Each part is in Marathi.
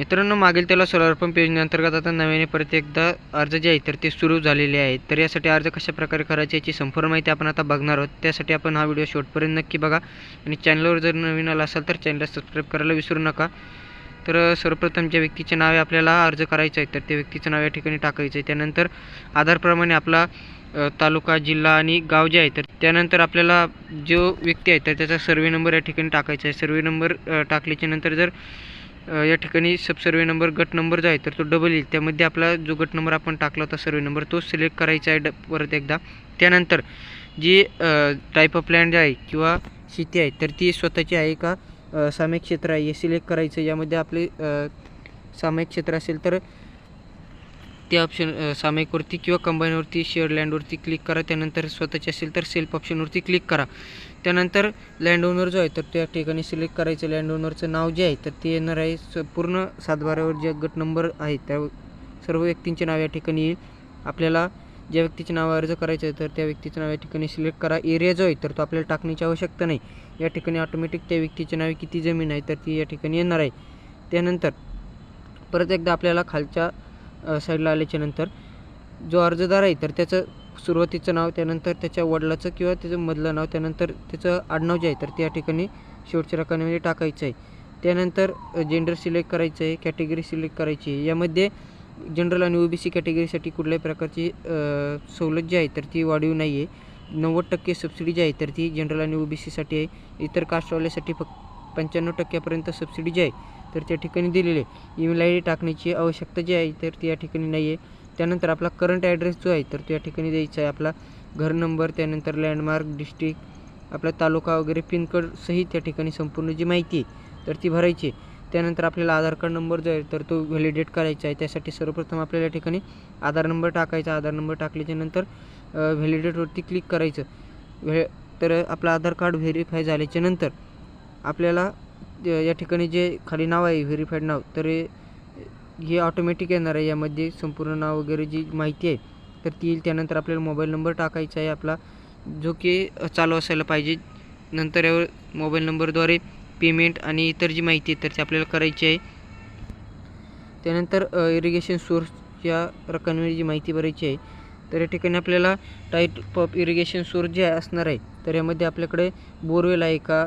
मित्रांनो मागील त्याला सोलार पंप योजनेअंतर्गत आता नव्याने परत एकदा अर्ज जे आहे तर ते सुरू झालेले आहेत. तर यासाठी अर्ज कशा प्रकारे करायचे याची संपूर्ण माहिती आपण आता बघणार आहोत. त्यासाठी आपण हा व्हिडिओ शेवटपर्यंत नक्की बघा. आणि चॅनलवर जर नवीन आला असाल तर चॅनलला सबस्क्राईब करायला विसरू नका. तर सर्वप्रथम ज्या व्यक्तीचे नावे आपल्याला अर्ज करायचं आहे तर त्या व्यक्तीचं नाव या ठिकाणी टाकायचं आहे. त्यानंतर आधारप्रमाणे आपला तालुका जिल्हा आणि गाव जे आहे तर त्यानंतर आपल्याला जो व्यक्ती आहे तर त्याचा सर्वे नंबर या ठिकाणी टाकायचा आहे. सर्वे नंबर टाकल्याच्या नंतर जर या ठिकाणी सब सर्वे नंबर गट नंबर जो आहे तर तो डबल येईल. त्यामध्ये आपला जो गट नंबर आपण टाकला होता सर्वे नंबर तो सिलेक्ट करायचा आहे ड परत एकदा. त्यानंतर जी टाईप ऑफ लँड आहे किंवा शेती आहे तर ती स्वतःची आहे का? सामायिक क्षेत्र आहे हे सिलेक्ट करायचं यामध्ये आपले सामायिक क्षेत्र असेल तर ते ऑप्शन सामायिकवरती किंवा कंबाईनवरती शेअर लँडवरती क्लिक करा. त्यानंतर स्वतःचे असेल तर सेल्फ ऑप्शनवरती क्लिक करा. त्यानंतर लँड ओनर जो आहे तर त्या ठिकाणी सिलेक्ट करायचं. लँड ओनरचं नाव जे आहे तर ते येणार आहे. स पूर्ण सातबारावर जे गट नंबर आहे त्या सर्व व्यक्तींचे नाव या ठिकाणी येईल. आपल्याला ज्या व्यक्तीचे नाव अर्ज करायचं आहे तर त्या व्यक्तीचं नाव या ठिकाणी सिलेक्ट करा. एरिया जो आहे तर तो आपल्याला टाकण्याची आवश्यकता नाही. या ठिकाणी ऑटोमॅटिक त्या व्यक्तीचे नावे किती जमीन आहे तर ती या ठिकाणी येणार आहे. त्यानंतर परत एकदा आपल्याला खालच्या साईडला आल्याच्यानंतर जो अर्जदार आहे तर त्याचं सुरुवातीचं नाव त्यानंतर त्याच्या वडिलाचं किंवा त्याचं मधलं नाव त्यानंतर त्याचं आडनाव जे आहे तर त्या ठिकाणी शेवटच्या रकान्यामध्ये म्हणजे टाकायचं आहे. त्यानंतर जेंडर सिलेक्ट करायचं आहे कॅटेगरी सिलेक्ट करायची आहे. यामध्ये जनरल आणि ओ बी सी कॅटेगरीसाठी कुठल्याही प्रकारची सवलत जी आहे तर ती वाढीव नाही आहे. नव्वद टक्के सबसिडी जी आहे तर ती जनरल आणि ओ बी सीसाठी आहे. इतर कास्टवाल्यासाठी फक्त पंच्याण्णव टक्क्यापर्यंत सबसिडी जी आहे तर त्या ठिकाणी दिलेले. ईमेल आय डी टाकण्याची आवश्यकता जी आहे तर ती या ठिकाणी नाही आहे त्यानंतर आपला करंट ॲड्रेस जो आहे तर तो या ठिकाणी द्यायचा आहे. आपला घर नंबर त्यानंतर लँडमार्क डिस्ट्रिक्ट आपला तालुका वगैरे पिनकोड सहित त्या ठिकाणी संपूर्ण जी माहिती आहे तर ती भरायची आहे. त्यानंतर आपल्याला आधार कार्ड नंबर जो आहे तर तो व्हॅलिडेट करायचा आहे. त्यासाठी सर्वप्रथम आपल्याला या ठिकाणी आधार नंबर टाकायचा. आधार नंबर टाकल्याच्यानंतर व्हॅलिडेटवरती क्लिक करायचं. व्हे तर आपलं आधार कार्ड व्हेरीफाय झाल्याच्यानंतर आपल्याला या ठिकाणी जे खाली नाव आहे व्हेरीफाईड नाव तर हे ऑटोमॅटिक येणार आहे. यामध्ये संपूर्ण नाव वगैरे जी माहिती आहे तर ती येईल. त्यानंतर आपल्याला मोबाईल नंबर टाकायचा आहे आपला जो की चालू असायला पाहिजे. नंतर यावर मोबाईल नंबरद्वारे पेमेंट आणि इतर जी माहिती आहे तर ती आपल्याला करायची आहे. त्यानंतर इरिगेशन सोर्सच्या रकमेची जी माहिती भरायची आहे तर या ठिकाणी आपल्याला टाईट पप इरिगेशन सोर्स जे आहे असणार आहे तर यामध्ये आपल्याकडे बोरवेल आहे का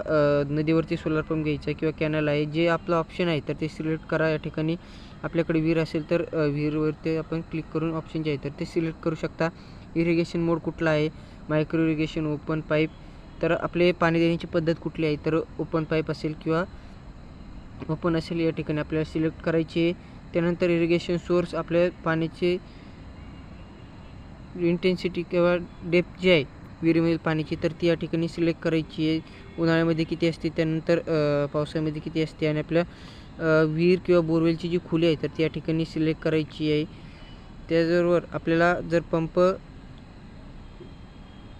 नदीवरती सोलार पंप घ्यायचा किंवा कॅनल आहे जे आपलं ऑप्शन आहे तर ते सिलेक्ट करा. या ठिकाणी आपल्याकडे विहीर असेल तर विहीरवरती आपण क्लिक करून ऑप्शन जे आहे तर ते सिलेक्ट करू शकता. इरिगेशन मोड कुठला आहे? मायक्रो इरिगेशन ओपन पाईप तर आपले पाणी देण्याची पद्धत कुठली आहे? तर ओपन पाईप असेल किंवा ओपन असेल या ठिकाणी आपल्याला सिलेक्ट करायची आहे. त्यानंतर इरिगेशन सोर्स आपल्या पाण्याचे इंटेन्सिटी किंवा डेप्थ जी आहे विहिरीमधील पाण्याची तर ती या ठिकाणी सिलेक्ट करायची आहे. उन्हाळ्यामध्ये किती असते त्यानंतर पावसाळ्यामध्ये किती असते आणि आपल्या विहीर किंवा बोरवेलची जी खुली आहे तर ती या ठिकाणी सिलेक्ट करायची आहे. त्याचबरोबर आपल्याला जर पंप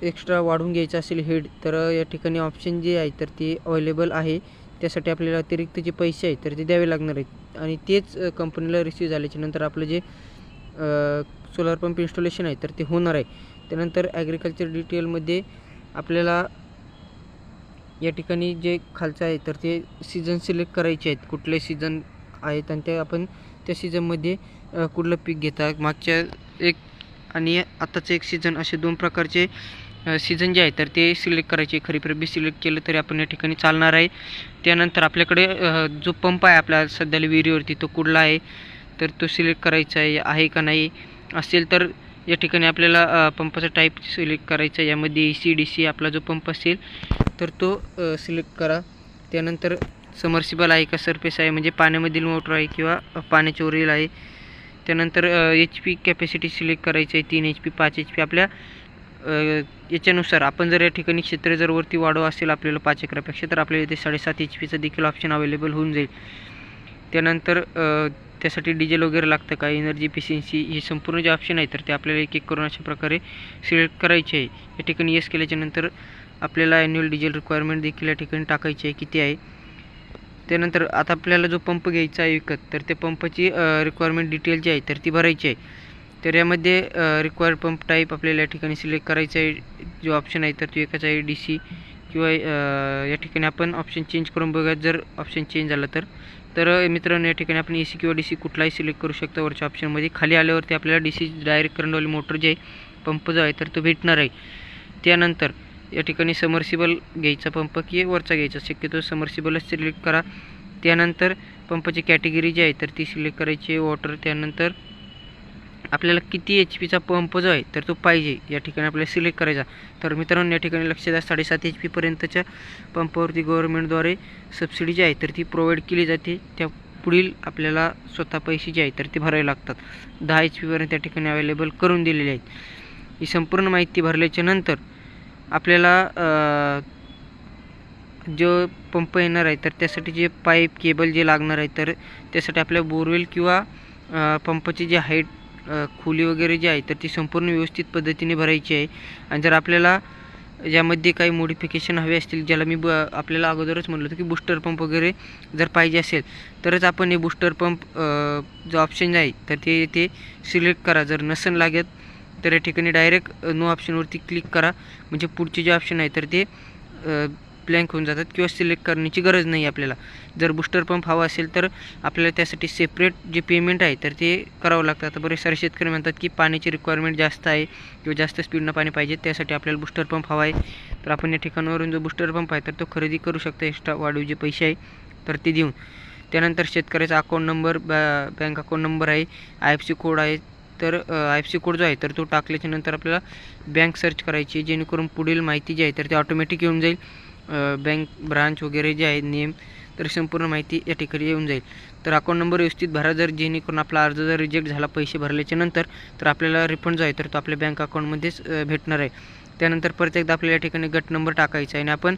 एक्स्ट्रा वाढून घ्यायचा असेल हेड तर या ठिकाणी ऑप्शन जे आहे तर ते अवेलेबल आहे. त्यासाठी आपल्याला अतिरिक्त जे पैसे आहेत तर ते द्यावे लागणार आहेत. आणि तेच कंपनीला रिसीव झाल्याच्यानंतर आपलं जे सोलार पंप इन्स्टॉलेशन आहे तर ते होणार आहे. त्यानंतर ॲग्रिकल्चर डिटेलमध्ये आपल्याला या ठिकाणी जे खालचं आहे तर ते सीझन सिलेक्ट करायचे आहेत. कुठले सीझन आहेत आणि ते आपण त्या सीझनमध्ये कुठलं पीक घेता. मागच्या एक आणि आत्ताचं एक सीझन असे दोन प्रकारचे सीझन जे आहे तर ते सिलेक्ट करायचे. खरीप रब्बी सिलेक्ट केलं तरी आपण या ठिकाणी चालणार आहे. त्यानंतर आपल्याकडे जो पंप आहे आपला सध्याला विहिरीवरती तो कुठला आहे? तर तो सिलेक्ट करायचा आहे आहे का नाही? असेल तर या ठिकाणी आपल्याला पंपाचा टाईप सिलेक्ट करायचा आहे. यामध्ये ए सी डी सी आपला जो पंप असेल तर तो सिलेक्ट करा. त्यानंतर समर्सिबल आहे का सरफेस आहे म्हणजे पाण्यामधील मोटर आहे किंवा पाण्याच्या वरील आहे. त्यानंतर एच पी कॅपॅसिटी सिलेक्ट करायची आहे. तीन एच पी पाच एच पी आपल्या याच्यानुसार. आपण जर या ठिकाणी क्षेत्र जर वरती वाढव असेल आपल्याला पाच एकरापेक्षा तर आपल्याला इथे साडेसात एच पीचं देखील ऑप्शन अवेलेबल होऊन जाईल. त्यानंतर त्यासाठी डिझेल वगैरे लागतं का? एनर्जी इफिशियन्सी हे संपूर्ण जे ऑप्शन आहे तर ते आपल्याला एक एक करून अशा प्रकारे सिलेक्ट करायचे आहे. या ठिकाणी येस केल्याच्यानंतर आपल्याला ॲन्युअल डिझेल रिक्वायरमेंट देखील या ठिकाणी टाकायची आहे किती आहे? त्यानंतर आता आपल्याला जो पंप घ्यायचा आहे विकत तर त्या पंपाची रिक्वायरमेंट डिटेल जी आहे तर ती भरायची आहे. तर यामध्ये रिक्वायर्ड पंप टाईप आपल्याला या ठिकाणी सिलेक्ट करायचा आहे जो ऑप्शन आहे तर तो एकाचा आहे डी सी किंवा या ठिकाणी आपण ऑप्शन चेंज करून बघा जर ऑप्शन चेंज झालं तर तर मित्रांनो या ठिकाणी आपण ए सी किंवा डी सी कुठलाही सिलेक्ट करू शकतो वरच्या ऑप्शनमध्ये खाली आल्यावरती आपल्याला डी सी डायरेक्ट करंटवाली मोटर जे आहे पंप जो आहे तर तो भेटणार आहे. त्यानंतर या ठिकाणी समर्सिबल घ्यायचा पंप की वरचा घ्यायचा. शक्यतो समर्सिबलच सिलेक्ट करा. त्यानंतर पंपाची कॅटेगरी जी आहे तर ती सिलेक्ट करायची वॉटर त्यानंतर आपल्याला किती एच पीचा पंप जो आहे तर तो पाहिजे. या ठिकाणी आपल्याला सिलेक्ट करायचा. तर मित्रांनो या ठिकाणी लक्ष द्या साडेसात एच पीपर्यंतच्या पंपावरती गव्हर्नमेंटद्वारे सबसिडी जी आहे तर ती प्रोव्हाइड केली जाते. त्या पुढील आपल्याला स्वतः पैसे जे आहे तर ते भरावे लागतात. दहा एच पीपर्यंत त्या ठिकाणी अवेलेबल करून दिलेले आहेत. ही संपूर्ण माहिती भरल्याच्या नंतर आपल्याला जो पंप येणार आहे तर त्यासाठी जे पाईप केबल जे लागणार आहे तर त्यासाठी आपल्या बोरवेल किंवा अ, पंपाची जी हाईट खोली वगैरे जी आहे तर ती संपूर्ण व्यवस्थित पद्धतीने भरायची आहे. आणि जर आपल्याला यामध्ये काही मोडिफिकेशन हवे असतील ज्याला मी ब आपल्याला अगोदरच म्हटलं होतं की बूस्टर पंप वगैरे जर पाहिजे असेल तरच आपण हे बूस्टर पंप जो ऑप्शन आहे तर ते ते सिलेक्ट करा. जर नसन लागत तर या ठिकाणी डायरेक्ट नो ऑप्शनवरती क्लिक करा. म्हणजे पुढचे जे ऑप्शन आहे तर ते ब्लँक होऊन जातात किंवा सिलेक्ट करण्याची गरज नाही आपल्याला. जर बूस्टर पंप हवा असेल तर आपल्याला त्यासाठी सेपरेट जे पेमेंट आहे तर ते करावं लागतं. आता बरेच सारे शेतकरी म्हणतात की पाण्याची रिक्वायरमेंट जास्त आहे किंवा जास्त स्पीडनं पाणी पाहिजे त्यासाठी आपल्याला बूस्टर पंप हवा आहे. तर आपण या ठिकाणावरून जो बूस्टर पंप आहे तर तो खरेदी करू शकता. एक्स्ट्रा वाढीव जे पैसे आहे तर ते देऊन. त्यानंतर शेतकऱ्याचा अकाउंट नंबर बॅ बँक अकाउंट नंबर आहे आय एफ सी कोड आहे. तर आय एफ सी कोड जो आहे तर तो टाकल्याच्यानंतर आपल्याला बँक सर्च करायची जेणेकरून पुढील माहिती जी आहे तर ती ऑटोमॅटिक येऊन जाईल. बँक ब्रांच वगैरे जे आहे नेम तर संपूर्ण माहिती या ठिकाणी येऊन जाईल. तर अकाउंट नंबर व्यवस्थित भरा जर जेणेकरून आपला अर्ज जर रिजेक्ट झाला पैसे भरल्याच्या नंतर तर आपल्याला रिफंड जो आहे तर तो आपल्या बँक अकाउंटमध्येच भेटणार आहे. त्यानंतर परत एकदा आपल्याला या ठिकाणी गट नंबर टाकायचा आहे आणि आपण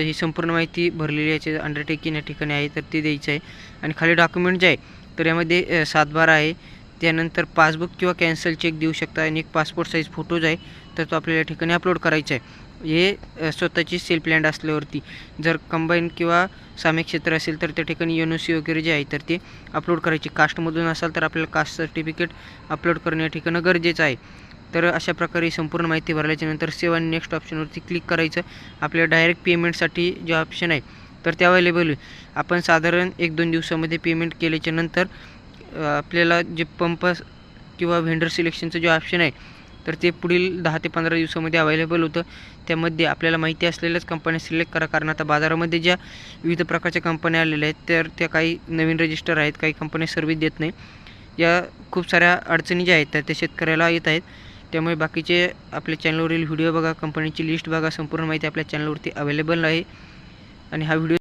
ही संपूर्ण माहिती भरलेली याचे अंडरटेकिंग या ठिकाणी आहे तर ते द्यायचं आहे. आणि खाली डॉक्युमेंट जे आहे तर यामध्ये सातबारा आहे. त्यानंतर पासबुक किंवा कॅन्सल चेक देऊ शकता आणि एक पासपोर्ट साईज फोटोज आहे तर तो आपल्याला या ठिकाणी अपलोड करायचा आहे. हे स्वतःची सेल लँड असल्यावरती. जर कंबाईन किंवा सामायिक क्षेत्र असेल तर त्या ठिकाणी एन ओ सी वगैरे जे आहे तर ते अपलोड करायचे. कास्टमधून असाल तर आपल्याला कास्ट सर्टिफिकेट अपलोड करणं या ठिकाणं गरजेचं आहे. तर अशा प्रकारे संपूर्ण माहिती भरल्याच्यानंतर सेवा सेव आणि नेक्स्ट ऑप्शनवरती क्लिक करायचं. आपल्या डायरेक्ट पेमेंटसाठी जे ऑप्शन आहे तर ते अवेलेबल होईल आपण साधारण एक दोन दिवसामध्ये पेमेंट केल्याच्यानंतर आपल्याला जे पंप किंवा व्हेंडर सिलेक्शनचं जे ऑप्शन आहे तर ते पुढील दहा ते पंधरा दिवसामध्ये अवेलेबल होतं. त्यामध्ये आपल्याला माहिती असलेल्याच कंपन्या सिलेक्ट करा. कारण आता बाजारामध्ये ज्या विविध प्रकारच्या कंपन्या आलेल्या आहेत तर त्या काही नवीन रजिस्टर आहेत काही कंपन्या सर्व्हिस देत नाही. या खूप साऱ्या अडचणी ज्या आहेत त्या त्या शेतकऱ्याला येत आहेत. त्यामुळे बाकीचे आपल्या चॅनलवरील व्हिडिओ बघा कंपनीची लिस्ट बघा संपूर्ण माहिती आपल्या चॅनलवरती अवेलेबल आहे. आणि हा व्हिडिओ